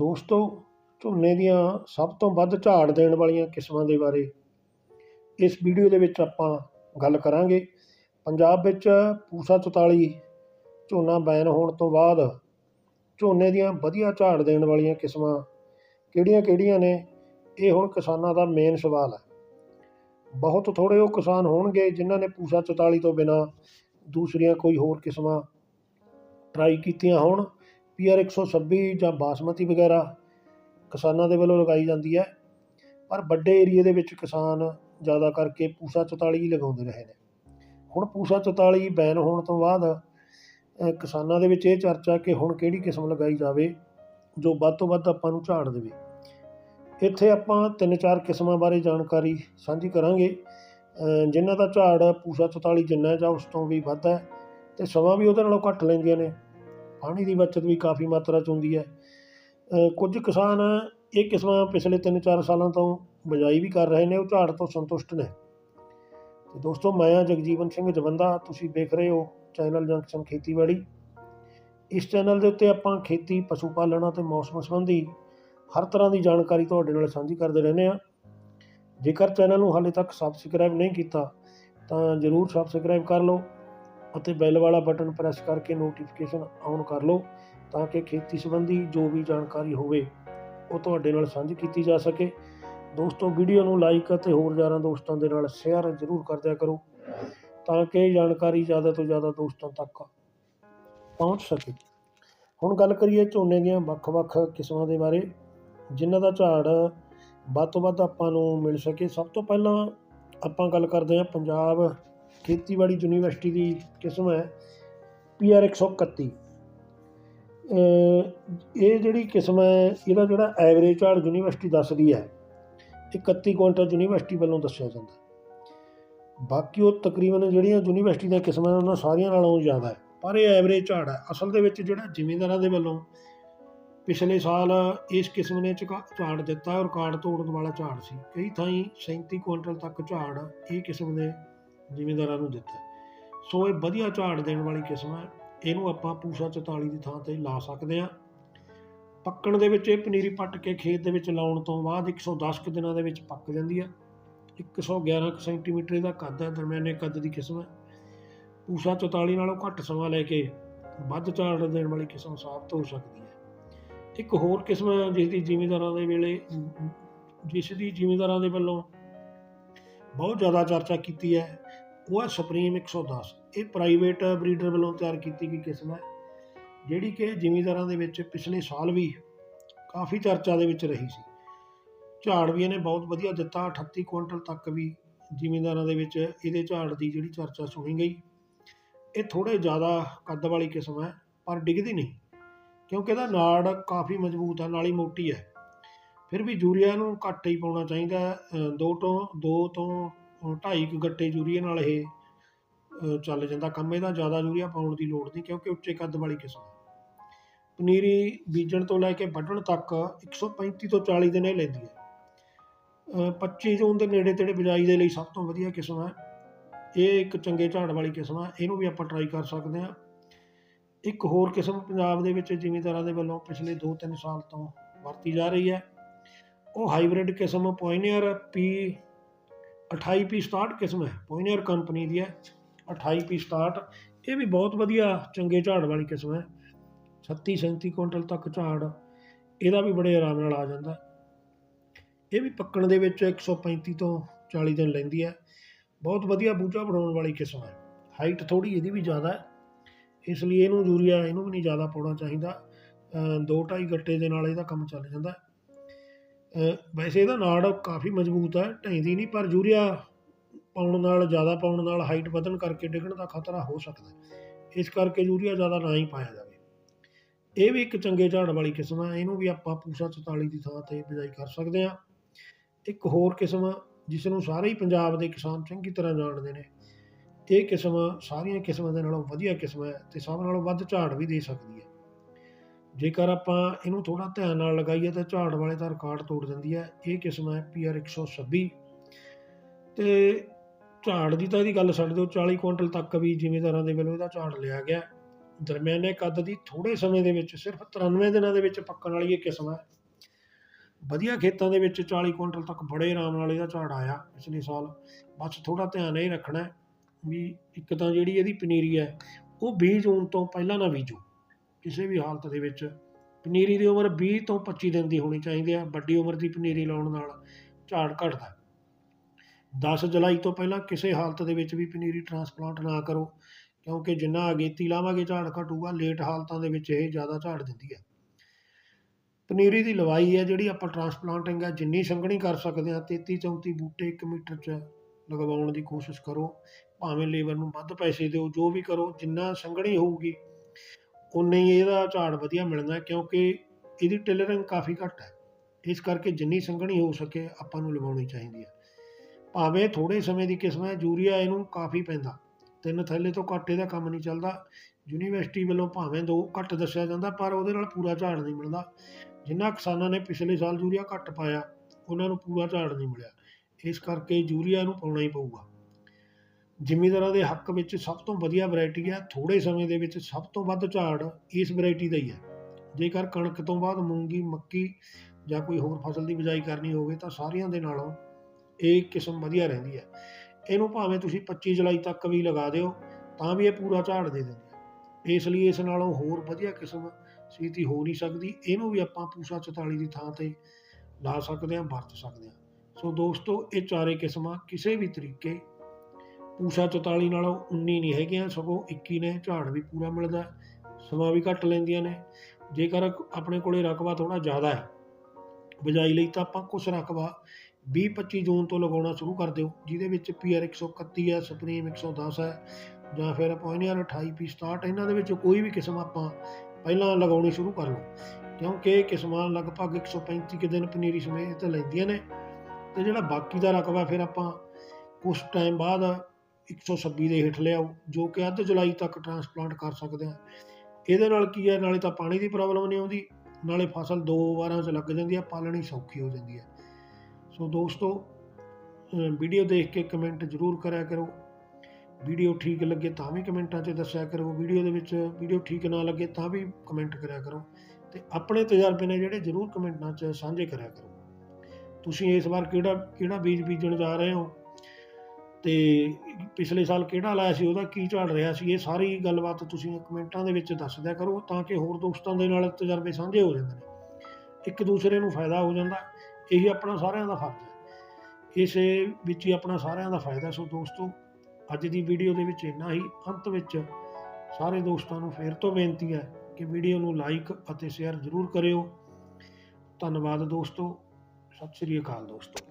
ਦੋਸਤੋ, ਝੋਨੇ ਦੀਆਂ ਸਭ ਤੋਂ ਵੱਧ ਝਾੜ ਦੇਣ ਵਾਲੀਆਂ ਕਿਸਮਾਂ ਦੇ ਬਾਰੇ ਇਸ ਵੀਡੀਓ ਦੇ ਵਿੱਚ ਆਪਾਂ ਗੱਲ ਕਰਾਂਗੇ। ਪੰਜਾਬ ਵਿੱਚ ਪੂਸਾ 44 ਝੋਨਾ ਬੈਨ ਹੋਣ ਤੋਂ ਬਾਅਦ ਝੋਨੇ ਦੀਆਂ ਵਧੀਆ ਝਾੜ ਦੇਣ ਵਾਲੀਆਂ ਕਿਸਮਾਂ ਕਿਹੜੀਆਂ-ਕਿਹੜੀਆਂ ਨੇ? ਇਹ ਹੁਣ ਕਿਸਾਨਾਂ ਦਾ ਮੇਨ ਸਵਾਲ ਹੈ। ਬਹੁਤ ਥੋੜ੍ਹੇ ਉਹ ਕਿਸਾਨ ਹੋਣਗੇ ਜਿਨ੍ਹਾਂ ਨੇ ਪੂਸਾ 44 ਤੋਂ ਬਿਨਾਂ ਦੂਸਰੀਆਂ ਕੋਈ ਹੋਰ ਕਿਸਮਾਂ ਟਰਾਈ ਕੀਤੀਆਂ ਹੋਣ। ਪੀ ਆਰ 126 ਜਾਂ ਬਾਸਮਤੀ ਵਗੈਰਾ ਕਿਸਾਨਾਂ ਦੇ ਵੱਲੋਂ ਲਗਾਈ ਜਾਂਦੀ ਹੈ। ਪਰ ਵੱਡੇ ਏਰੀਏ ਦੇ ਵਿੱਚ ਕਿਸਾਨ ਜ਼ਿਆਦਾ ਕਰਕੇ ਪੂਸਾ 44 ਲਗਾਉਂਦੇ ਰਹੇ ਨੇ। ਹੁਣ ਪੂਸਾ 44 ਬੈਨ ਹੋਣ ਤੋਂ ਬਾਅਦ ਕਿਸਾਨਾਂ ਦੇ ਵਿੱਚ ਇਹ ਚਰਚਾ ਕਿ ਹੁਣ ਕਿਹੜੀ ਕਿਸਮ ਲਗਾਈ ਜਾਵੇ ਜੋ ਵੱਧ ਤੋਂ ਵੱਧ ਆਪਾਂ ਨੂੰ ਝਾੜ ਦੇਵੇ। ਇੱਥੇ ਆਪਾਂ ਤਿੰਨ ਚਾਰ ਕਿਸਮਾਂ ਬਾਰੇ ਜਾਣਕਾਰੀ ਸਾਂਝੀ ਕਰਾਂਗੇ। ਅ, ਜਿਨ੍ਹਾਂ ਦਾ ਝਾੜ ਪੂਸਾ 44 ਜਿੰਨਾ ਜਾਂ ਉਸ ਤੋਂ ਵੀ ਵੱਧ ਹੈ ਤੇ ਸਮਾਂ ਵੀ ਉਹਦੇ ਨਾਲੋਂ ਘੱਟ ਲੈਂਦੀਆਂ ਨੇ। ਪਾਣੀ ਦੀ ਬਚਤ ਵੀ ਕਾਫੀ ਮਾਤਰਾ 'ਚ ਹੁੰਦੀ ਹੈ। ਕੁਝ ਕਿਸਾਨ ਇਹ ਕਿਸਮਾਂ ਪਿਛਲੇ 3-4 ਸਾਲਾਂ ਤੋਂ ਬਿਜਾਈ ਵੀ ਕਰ ਰਹੇ ਨੇ, ਉਹ ਝਾੜ ਤੋਂ ਸੰਤੁਸ਼ਟ ਨੇ। ਤੇ ਦੋਸਤੋ, ਮੈਂ ਹਾਂ ਜਗਜੀਵਨ ਸਿੰਘ ਜਵੰਦਾ, ਤੁਸੀਂ ਦੇਖ ਰਹੇ ਹੋ ਚੈਨਲ ਜੰਕਸ਼ਨ ਖੇਤੀਬਾੜੀ। ਇਸ ਚੈਨਲ ਦੇ ਉੱਤੇ ਆਪਾਂ ਖੇਤੀ, ਪਸ਼ੂ ਪਾਲਣ ਅਤੇ ਮੌਸਮ ਸੰਬੰਧੀ ਹਰ ਤਰ੍ਹਾਂ ਦੀ ਜਾਣਕਾਰੀ ਤੁਹਾਡੇ ਨਾਲ ਸਾਂਝੀ ਕਰਦੇ ਰਹਿੰਦੇ ਹਾਂ। ਜੇਕਰ ਚੈਨਲ ਨੂੰ ਹਾਲੇ ਤੱਕ ਸਬਸਕ੍ਰਾਈਬ ਨਹੀਂ ਕੀਤਾ, ਤਾਂ ਜ਼ਰੂਰ ਸਬਸਕ੍ਰਾਈਬ ਕਰ ਲਓ। ਅਤੇ ਬੈਲ ਵਾਲਾ ਬਟਨ ਪ੍ਰੈਸ ਕਰਕੇ ਨੋਟੀਫਿਕੇਸ਼ਨ ਆਨ ਕਰ ਲਓ ਤਾਂ ਕਿ ਖੇਤੀ ਸੰਬੰਧੀ ਜੋ ਵੀ ਜਾਣਕਾਰੀ ਹੋਵੇ, ਉਹ ਤੁਹਾਡੇ ਨਾਲ ਸਾਂਝੀ ਕੀਤੀ ਜਾ ਸਕੇ। ਦੋਸਤੋ ਵੀਡੀਓ ਨੂੰ ਲਾਈਕ ਅਤੇ ਹੋਰ ਯਾਰਾਂ ਦੋਸਤਾਂ ਦੇ ਨਾਲ ਸ਼ੇਅਰ ਜ਼ਰੂਰ ਕਰ ਦਿਆ ਕਰੋ ਤਾਂ ਕਿ ਇਹ ਜਾਣਕਾਰੀ ਜ਼ਿਆਦਾ ਤੋਂ ਜ਼ਿਆਦਾ ਦੋਸਤਾਂ ਤੱਕ ਪਹੁੰਚ ਸਕੇ। ਹੁਣ ਗੱਲ ਕਰੀਏ ਝੋਨੇ ਦੀਆਂ ਵੱਖ-ਵੱਖ ਕਿਸਮਾਂ ਦੇ ਬਾਰੇ, ਜਿਨ੍ਹਾਂ ਦਾ ਝਾੜ ਵੱਧ ਤੋਂ ਵੱਧ ਆਪਾਂ ਨੂੰ ਮਿਲ ਸਕੇ। ਸਭ ਤੋਂ ਪਹਿਲਾਂ ਆਪਾਂ ਗੱਲ ਕਰਦੇ ਹਾਂ ਪੰਜਾਬ ਖੇਤੀਬਾੜੀ ਯੂਨੀਵਰਸਿਟੀ ਦੀ ਕਿਸਮ ਹੈ ਪੀ ਆਰ 131 ਇਹ ਜਿਹੜੀ ਕਿਸਮ ਹੈ, ਇਹਦਾ ਜਿਹੜਾ ਐਵਰੇਜ ਝਾੜ ਯੂਨੀਵਰਸਿਟੀ ਦੱਸਦੀ ਹੈ 31 ਕੁਇੰਟਲ ਯੂਨੀਵਰਸਿਟੀ ਵੱਲੋਂ ਦੱਸਿਆ ਜਾਂਦਾ ਬਾਕੀ ਉਹ ਤਕਰੀਬਨ ਜਿਹੜੀਆਂ ਯੂਨੀਵਰਸਿਟੀ ਦੀਆਂ ਕਿਸਮਾਂ ਉਹਨਾਂ ਸਾਰੀਆਂ ਨਾਲੋਂ ਜ਼ਿਆਦਾ ਹੈ। ਪਰ ਇਹ ਐਵਰੇਜ ਝਾੜ ਹੈ। ਅਸਲ ਦੇ ਵਿੱਚ ਜਿਹੜਾ ਜ਼ਿਮੀਂਦਾਰਾਂ ਦੇ ਵੱਲੋਂ ਪਿਛਲੇ ਸਾਲ ਇਸ ਕਿਸਮ ਨੇ ਝਕਾ- ਝਾੜ ਦਿੱਤਾ ਔਰ ਕਾਰਡ ਤੋੜਨ ਵਾਲਾ ਝਾੜ ਸੀ। ਕਈ ਥਾਈਂ 37 ਕੁਇੰਟਲ ਤੱਕ ਝਾੜ ਇਹ ਕਿਸਮ ਦੇ ਜ਼ਿਮੀਂਦਾਰਾਂ ਨੂੰ ਦਿੱਤਾ। ਸੋ ਇਹ ਵਧੀਆ ਝਾੜ ਦੇਣ ਵਾਲੀ ਕਿਸਮ ਹੈ। ਇਹਨੂੰ ਆਪਾਂ ਪੂਸਾ 44 ਦੀ ਥਾਂ ਤੇ ਲਾ ਸਕਦੇ ਹਾਂ। ਪੱਕਣ ਦੇ ਵਿੱਚ ਇਹ ਪਨੀਰੀ ਪੱਟ ਕੇ ਖੇਤ ਦੇ ਵਿੱਚ ਲਾਉਣ ਤੋਂ ਬਾਅਦ 110 ਕੁ ਦਿਨਾਂ ਦੇ ਵਿੱਚ ਪੱਕ ਜਾਂਦੀ ਹੈ। 111 ਕੁ ਸੈਂਟੀਮੀਟਰ ਇਹਦਾ ਕੱਦ ਹੈ, ਦਰਮਿਆਨੇ ਕੱਦ ਦੀ ਕਿਸਮ ਹੈ। ਪੂਸਾ 44 ਨਾਲੋਂ ਘੱਟ ਸਮਾਂ ਲੈ ਕੇ ਵੱਧ ਝਾੜ ਦੇਣ ਵਾਲੀ ਕਿਸਮ ਸਾਬਤ ਹੋ ਸਕਦੀ ਹੈ। ਇੱਕ ਹੋਰ ਕਿਸਮ ਹੈ, ਜਿਸ ਦੀ ਜ਼ਿਮੀਂਦਾਰਾਂ ਦੇ ਵੇਲੇ, ਜਿਸ ਦੀ ਜ਼ਿਮੀਂਦਾਰਾਂ ਦੇ ਵੱਲੋਂ ਬਹੁਤ ਜ਼ਿਆਦਾ ਚਰਚਾ ਕੀਤੀ ਹੈ। ਉਹ ਹੈ ਸੁਪਰੀਮ 110 ਇਹ ਪ੍ਰਾਈਵੇਟ ਬਰੀਡਰ ਵੱਲੋਂ ਤਿਆਰ ਕੀਤੀ ਗਈ ਕਿਸਮ ਹੈ, ਜਿਹੜੀ ਕਿ ਜ਼ਿਮੀਂਦਾਰਾਂ ਦੇ ਵਿੱਚ ਪਿਛਲੇ ਸਾਲ ਵੀ ਕਾਫੀ ਚਰਚਾ ਦੇ ਵਿੱਚ ਰਹੀ ਸੀ। ਝਾੜ ਵੀ ਇਹਨੇ ਬਹੁਤ ਵਧੀਆ ਦਿੱਤਾ। 38 ਕੁਇੰਟਲ ਤੱਕ ਵੀ ਜ਼ਿਮੀਂਦਾਰਾਂ ਦੇ ਵਿੱਚ ਇਹਦੇ ਝਾੜ ਦੀ ਜਿਹੜੀ ਚਰਚਾ ਸੁਣੀ ਗਈ। ਇਹ ਥੋੜੇ ਜ਼ਿਆਦਾ ਕੱਦ ਵਾਲੀ ਕਿਸਮ ਹੈ, ਪਰ ਡਿੱਗਦੀ ਨਹੀਂ, ਕਿਉਂਕਿ ਇਹਦਾ ਨਾੜ ਕਾਫੀ ਮਜ਼ਬੂਤ ਹੈ, ਨਾਲੀ ਮੋਟੀ ਹੈ। ਫਿਰ ਵੀ ਯੂਰੀਆ ਨੂੰ ਘੱਟ ਹੀ ਪਾਉਣਾ ਚਾਹੀਦਾ ਹੈ। ਦੋ ਤੋਂ ਦੋ ਤੋਂ ਅ, ਢਾਈ ਕੁ ਗੱਟੇ ਯੂਰੀਆ ਨਾਲ ਇਹ ਚੱਲ ਜਾਂਦਾ। ਕੰਮ ਇਹਦਾ ਜ਼ਿਆਦਾ ਯੂਰੀਆ ਪਾਉਣ ਦੀ ਲੋੜ ਨਹੀਂ ਕਿਉਂਕਿ ਉੱਚੇ ਕੱਦ ਵਾਲੀ ਕਿਸਮ ਹੈ। ਪਨੀਰੀ ਬੀਜਣ ਤੋਂ ਲੈ ਕੇ ਵੱਢਣ ਤੱਕ 135 ਤੋਂ 40 ਦਿਨ ਇਹ ਲੈਂਦੀ ਹੈ। ਅ, 25 ਜੂਨ ਦੇ ਨੇੜੇ ਤੇੜੇ ਬਿਜਾਈ ਦੇ ਲਈ ਸਭ ਤੋਂ ਵਧੀਆ ਕਿਸਮ ਹੈ। ਇਹ ਇੱਕ ਚੰਗੇ ਝਾੜ ਵਾਲੀ ਕਿਸਮ ਹੈ। ਇਹਨੂੰ ਵੀ ਆਪਾਂ ਟਰਾਈ ਕਰ ਸਕਦੇ ਹਾਂ। ਇੱਕ ਹੋਰ ਕਿਸਮ ਪੰਜਾਬ ਦੇ ਵਿੱਚ ਜ਼ਿਮੀਂਦਾਰਾਂ ਦੇ ਵੱਲੋਂ ਪਿਛਲੇ 2-3 ਸਾਲ ਤੋਂ ਵਰਤੀ ਜਾ ਰਹੀ ਹੈ। ਉਹ ਹਾਈਬ੍ਰਿਡ ਕਿਸਮ ਪੋਇਨੀਅਰ ਪੀ 28 ਪੀ 67 ਕਿਸਮ ਹੈ। ਪੋਇਨੀਅਰ ਕੰਪਨੀ ਦੀ ਹੈ। 28 ਪੀ 67 ਇਹ ਵੀ ਬਹੁਤ ਵਧੀਆ ਚੰਗੇ ਝਾੜ ਵਾਲੀ ਕਿਸਮ ਹੈ। 36 37 ਕੁਇੰਟਲ ਤੱਕ ਝਾੜ ਇਹਦਾ ਵੀ ਬੜੇ ਆਰਾਮ ਨਾਲ ਆ ਜਾਂਦਾ। ਇਹ ਵੀ ਪੱਕਣ ਦੇ ਵਿੱਚ 135 ਤੋਂ 40 ਦਿਨ ਲੈਂਦੀ ਹੈ। ਬਹੁਤ ਵਧੀਆ ਬੂਝਾ ਬਣਾਉਣ ਵਾਲੀ ਕਿਸਮ ਹੈ। ਹਾਈਟ ਥੋੜੀ ਇਹਦੀ ਵੀ ਜ਼ਿਆਦਾ ਹੈ। ਇਸ ਲਈ ਇਹਨੂੰ ਯੂਰੀਆ ਇਹਨੂੰ ਵੀ ਨਹੀਂ ਜ਼ਿਆਦਾ ਪਾਉਣਾ ਚਾਹੀਦਾ। ਅ, ਦੋ ਢਾਈ ਗੱਟੇ ਦੇ ਨਾਲ ਇਹਦਾ ਕੰਮ ਚੱਲ ਜਾਂਦਾ। ਹੈ। ਵੈਸੇ ਇਹਦਾ ਨਾੜ ਕਾਫੀ ਮਜ਼ਬੂਤ ਹੈ ਢੈਂਦੀ ਨਹੀਂ, ਪਰ ਯੂਰੀਆ ਪਾਉਣ ਨਾਲ, ਜ਼ਿਆਦਾ ਪਾਉਣ ਨਾਲ ਹਾਈਟ ਵਧਣ ਕਰਕੇ ਡਿੱਗਣ ਦਾ ਖਤਰਾ ਹੋ ਸਕਦਾ ਇਸ ਕਰਕੇ ਯੂਰੀਆ ਜ਼ਿਆਦਾ ਨਾ ਹੀ ਪਾਇਆ ਜਾਵੇ। ਇਹ ਵੀ ਇੱਕ ਚੰਗੇ ਝਾੜ ਵਾਲੀ ਕਿਸਮ ਹੈ, ਇਹਨੂੰ ਵੀ ਆਪਾਂ ਪੂਸਾ 44 ਦੀ ਥਾਂ ਤੇ ਬਿਜਾਈ ਕਰ ਸਕਦੇ ਹਾਂ। ਇੱਕ ਹੋਰ ਕਿਸਮ ਜਿਸ ਨੂੰ ਸਾਰੇ ਹੀ ਪੰਜਾਬ ਦੇ ਕਿਸਾਨ ਚੰਗੀ ਤਰ੍ਹਾਂ ਜਾਣਦੇ ਨੇ, ਇਹ ਕਿਸਮ ਸਾਰੀਆਂ ਕਿਸਮਾਂ ਦੇ ਨਾਲੋਂ ਵਧੀਆ ਕਿਸਮ ਹੈ ਤੇ ਸਭ ਨਾਲੋਂ ਵੱਧ ਝਾੜ ਵੀ ਦੇ ਸਕਦੀ ਹੈ। ਜੇਕਰ ਆਪਾਂ ਇਹਨੂੰ ਥੋੜਾ ਧਿਆਨ ਨਾਲ ਲਗਾਈਏ ਤਾਂ ਝਾੜ ਵਾਲੇ ਦਾ ਰਿਕਾਰਡ ਤੋੜ ਦਿੰਦੀ ਹੈ। ਇਹ ਕਿਸਮ ਹੈ ਪੀ ਆਰ 126 ਤੇ ਝਾੜ ਦੀ ਤਾਂ ਇਹਦੀ ਗੱਲ ਛੱਡ ਦਿਓ 40 ਕੁਇੰਟਲ ਤੱਕ ਵੀ ਜ਼ਿਮੀਂਦਾਰਾਂ ਦੇ ਵੱਲੋਂ ਇਹਦਾ ਝਾੜ ਲਿਆ ਗਿਆ। ਦਰਮਿਆਨੇ ਕੱਦ ਦੀ ਥੋੜੇ ਸਮੇਂ ਦੇ ਵਿੱਚ ਸਿਰਫ 93 ਦਿਨਾਂ ਦੇ ਵਿੱਚ ਪੱਕਣ ਵਾਲੀ ਇਹ ਕਿਸਮ ਹੈ। ਵਧੀਆ ਖੇਤਾਂ ਦੇ ਵਿੱਚ 40 ਕੁਇੰਟਲ ਤੱਕ ਬੜੇ ਆਰਾਮ ਨਾਲ ਇਹਦਾ ਝਾੜ ਆਇਆ ਪਿਛਲੇ ਸਾਲ। ਬਸ ਥੋੜਾ ਧਿਆਨ ਇਹ ਰੱਖਣਾ ਵੀ ਇੱਕ ਤਾਂ ਜਿਹੜੀ ਇਹਦੀ ਪਨੀਰੀ ਹੈ, ਉਹ 20 ਜੂਨ ਤੋਂ ਪਹਿਲਾਂ ਨਾ ਬੀਜੋ। ਕਿਸੇ ਵੀ ਹਾਲਤ ਦੇ ਵਿੱਚ ਪਨੀਰੀ ਦੀ ਉਮਰ 20 ਤੋਂ 25 ਦਿਨ ਦੀ ਹੋਣੀ ਚਾਹੀਦੀ ਹੈ ਵੱਡੀ ਉਮਰ ਦੀ ਪਨੀਰੀ ਲਾਉਣ ਨਾਲ ਝਾੜ ਘਟਦਾ ਹੈ। 10 ਜੁਲਾਈ ਤੋਂ ਪਹਿਲਾਂ ਕਿਸੇ ਹਾਲਤ ਦੇ ਵਿੱਚ ਵੀ ਪਨੀਰੀ ਟਰਾਂਸਪਲਾਂਟ ਨਾ ਕਰੋ, ਕਿਉਂਕਿ ਜਿੰਨਾ ਅਗੇਤੀ ਲਾਵਾਂਗੇ, ਝਾੜ ਘਟੂਗਾ ਲੇਟ ਹਾਲਤਾਂ ਦੇ ਵਿੱਚ ਇਹ ਜ਼ਿਆਦਾ ਝਾੜ ਦਿੰਦੀ ਹੈ ਪਨੀਰੀ ਦੀ ਲਵਾਈ ਹੈ ਜਿਹੜੀ ਆਪਾਂ ਟਰਾਂਸਪਲਾਂਟਿੰਗ ਹੈ ਜਿੰਨੀ ਸੰਘਣੀ ਕਰ ਸਕਦੇ ਹਾਂ 33 34 ਬੂਟੇ 1 ਮੀਟਰ 'ਚ ਲਗਵਾਉਣ ਦੀ ਕੋਸ਼ਿਸ਼ ਕਰੋ, ਭਾਵੇਂ ਲੇਬਰ ਨੂੰ ਵੱਧ ਪੈਸੇ ਦਿਓ, ਜੋ ਵੀ ਕਰੋ, ਜਿੰਨਾ ਸੰਘਣੀ ਹੋਊਗੀ ਉਨਾ ਹੀ ਇਹਦਾ ਝਾੜ ਵਧੀਆ ਮਿਲਣਾ ਕਿਉਂਕਿ ਇਹਦੀ ਟਿਲਰਿੰਗ ਕਾਫੀ ਘੱਟ ਹੈ। ਇਸ ਕਰਕੇ ਜਿੰਨੀ ਸੰਘਣੀ ਹੋ ਸਕੇ ਆਪਾਂ ਨੂੰ ਲਵਾਉਣੀ ਚਾਹੀਦੀ ਹੈ। ਭਾਵੇਂ ਥੋੜੇ ਸਮੇਂ ਦੀ ਕਿਸਮ ਹੈ, ਯੂਰੀਆ ਇਹਨੂੰ ਕਾਫੀ ਪੈਂਦਾ। ਤਿੰਨ ਥੈਲੇ ਤੋਂ ਘੱਟ ਇਹਦਾ ਕੰਮ ਨਹੀਂ ਚੱਲਦਾ। ਯੂਨੀਵਰਸਿਟੀ ਵੱਲੋਂ ਭਾਵੇਂ ਦੋ ਘੱਟ ਦੱਸਿਆ ਜਾਂਦਾ, ਪਰ ਉਹਦੇ ਨਾਲ ਪੂਰਾ ਝਾੜ ਨਹੀਂ ਮਿਲਦਾ। ਜਿਨ੍ਹਾਂ ਕਿਸਾਨਾਂ ਨੇ ਪਿਛਲੇ ਸਾਲ ਯੂਰੀਆ ਘੱਟ ਪਾਇਆ, ਉਹਨਾਂ ਨੂੰ ਪੂਰਾ ਝਾੜ ਨਹੀਂ ਮਿਲਿਆ। ਇਸ ਕਰਕੇ ਯੂਰੀਆ ਨੂੰ ਪਾਉਣਾ ਹੀ ਪਊਗਾ। ਜ਼ਿਮੀਂਦਾਰਾਂ ਦੇ ਹੱਕ ਵਿੱਚ ਸਭ ਤੋਂ ਵਧੀਆ ਵੈਰਾਈਟੀ ਹੈ ਥੋੜੇ ਸਮੇਂ ਦੇ ਵਿੱਚ ਸਭ ਤੋਂ ਵੱਧ ਝਾੜ ਇਸ ਵੈਰਾਈਟੀ ਦਾ ਹੀ ਹੈ। ਜੇਕਰ ਕਣਕ ਤੋਂ ਬਾਅਦ ਮੂੰਗੀ, ਮੱਕੀ ਜਾਂ ਕੋਈ ਹੋਰ ਫਸਲ ਦੀ ਬਿਜਾਈ ਕਰਨੀ ਹੋਵੇ ਤਾਂ ਸਾਰਿਆਂ ਦੇ ਨਾਲੋਂ ਇਹ ਕਿਸਮ ਵਧੀਆ ਰਹਿੰਦੀ ਹੈ। ਇਹਨੂੰ ਭਾਵੇਂ ਤੁਸੀਂ 25 ਜੁਲਾਈ ਤੱਕ ਵੀ ਲਗਾ ਦਿਓ, ਤਾਂ ਵੀ ਇਹ ਪੂਰਾ ਝਾੜ ਦੇ ਦਿੰਦੀ ਹੈ। ਇਸ ਲਈ ਇਸ ਨਾਲੋਂ ਹੋਰ ਵਧੀਆ ਕਿਸਮ ਛੇਤੀ ਹੋ ਨਹੀਂ ਸਕਦੀ। ਇਹਨੂੰ ਵੀ ਆਪਾਂ ਪੂਸਾ 44 ਦੀ ਥਾਂ ਤੇ ਲਾ ਸਕਦੇ ਹਾਂ, ਵਰਤ ਸਕਦੇ ਹਾਂ। ਸੋ ਦੋਸਤੋ, ਇਹ ਚਾਰੇ ਕਿਸਮਾਂ ਕਿਸੇ ਵੀ ਤਰੀਕੇ ਪੂਸਾ 44 ਨਾਲੋਂ 19 ਨਹੀਂ ਹੈਗੀਆਂ, ਸਗੋਂ 21 ਨੇ ਝਾੜ ਵੀ ਪੂਰਾ ਮਿਲਦਾ ਸਮਾਂ ਵੀ ਘੱਟ ਲੈਂਦੀਆਂ ਨੇ। ਜੇਕਰ ਆਪਣੇ ਕੋਲੇ ਰਕਬਾ ਥੋੜਾ ਜ਼ਿਆਦਾ ਹੈ, ਬਿਜਾਈ ਲਈ ਤਾਂ ਆਪਾਂ ਕੁਛ ਰਕਬਾ 20-25 ਜੂਨ ਤੋਂ ਲਗਾਉਣਾ ਸ਼ੁਰੂ ਕਰ ਦਿਓ, ਜਿਹਦੇ ਵਿੱਚ ਪੀਆਰ 131 ਹੈ, ਸੁਪਰੀਮ 110 ਹੈ, ਜਾਂ ਫਿਰ ਪੋਇਨੀਅਰ 28 ਪੀ 67 ਇਹਨਾਂ ਦੇ ਵਿੱਚੋਂ ਕੋਈ ਵੀ ਕਿਸਮ ਆਪਾਂ ਪਹਿਲਾਂ ਲਗਾਉਣੀ ਸ਼ੁਰੂ ਕਰ ਲਓ। ਕਿਉਂਕਿ ਕਿਸਮਾਂ ਲਗਭਗ 135 ਕੁ ਦਿਨ ਪਨੀਰੀ ਸਮੇਤ ਲੈਂਦੀਆਂ ਨੇ। ਤੇ ਜਿਹੜਾ ਬਾਕੀ ਦਾ ਰਕਬਾ ਫਿਰ ਆਪਾਂ ਕੁਝ ਟਾਈਮ ਬਾਅਦ 126 ਦੇ ਹੇਠ ਲਿਆਓ ਜੋ ਕਿ ਅੱਧ ਜੁਲਾਈ ਤੱਕ ਟਰਾਂਸਪਲਾਂਟ ਕਰ ਸਕਦੇ ਆ। ਇਹਦੇ ਨਾਲ ਕੀ ਹੈ ਨਾਲੇ ਤਾਂ ਪਾਣੀ ਦੀ ਪ੍ਰੋਬਲਮ ਨਹੀਂ ਆਉਂਦੀ, ਨਾਲੇ ਫਸਲ ਦੋ ਵਾਰਾਂ 'ਚ ਲੱਗ ਜਾਂਦੀ ਹੈ ਪਾਲਣੀ ਸੌਖੀ ਹੋ ਜਾਂਦੀ ਹੈ ਸੋ ਦੋਸਤੋ ਵੀਡੀਓ ਦੇਖ ਕੇ ਕਮੈਂਟ ਜ਼ਰੂਰ ਕਰਿਆ ਕਰੋ। ਵੀਡੀਓ ਠੀਕ ਲੱਗੇ ਤਾਂ ਵੀ ਕਮੈਂਟਾਂ 'ਚ ਦੱਸਿਆ ਕਰੋ। ਵੀਡੀਓ ਦੇ ਵਿੱਚ ਵੀਡੀਓ ਠੀਕ ਨਾ ਲੱਗੇ ਤਾਂ ਵੀ ਕਮੈਂਟ ਕਰਿਆ ਕਰੋ। ਤੇ ਆਪਣੇ ਤਜਰਬੇ ਨੇ ਜਿਹੜੇ ਜ਼ਰੂਰ ਕਮੈਂਟਾਂ 'ਚ ਸਾਂਝੇ ਕਰਿਆ ਕਰੋ। ਤੁਸੀਂ ਇਸ ਵਾਰ ਕਿਹੜਾ ਕਿਹੜਾ ਬੀਜ ਬੀਜਣ ਜਾ ਰਹੇ ਹੋ? ਤੇ ਪਿਛਲੇ ਸਾਲ ਕਿਹੜਾ ਲਾਇਆ ਸੀ, ਉਹਦਾ ਕੀ ਝਾੜ ਰਿਹਾ ਸੀ, ਇਹ ਸਾਰੀ ਗੱਲਬਾਤ ਤੁਸੀਂ ਕਮੈਂਟਾਂ ਦੇ ਵਿੱਚ ਦੱਸ ਦਿਆ ਕਰੋ ਤਾਂ ਕਿ ਹੋਰ ਦੋਸਤਾਂ ਦੇ ਨਾਲ ਤਜਰਬੇ ਸਾਂਝੇ ਹੋ ਜਾਂਦੇ ਨੇ। ਇੱਕ ਦੂਸਰੇ ਨੂੰ ਫਾਇਦਾ ਹੋ ਜਾਂਦਾ, ਇਹੀ ਆਪਣਾ ਸਾਰਿਆਂ ਦਾ ਫਰਜ਼ ਹੈ। ਇਸੇ ਵਿੱਚ ਹੀ ਆਪਣਾ ਸਾਰਿਆਂ ਦਾ ਫਾਇਦਾ ਸੋ ਦੋਸਤੋ, ਅੱਜ ਦੀ ਵੀਡੀਓ ਦੇ ਵਿੱਚ ਇੰਨਾ ਹੀ। ਅੰਤ ਵਿੱਚ ਸਾਰੇ ਦੋਸਤਾਂ ਨੂੰ ਫੇਰ ਤੋਂ ਬੇਨਤੀ ਹੈ ਕਿ ਵੀਡੀਓ ਨੂੰ ਲਾਈਕ ਅਤੇ ਸ਼ੇਅਰ ਜ਼ਰੂਰ ਕਰਿਓ। ਧੰਨਵਾਦ ਦੋਸਤੋ। ਸਤਿ ਸ੍ਰੀ ਅਕਾਲ ਦੋਸਤੋ।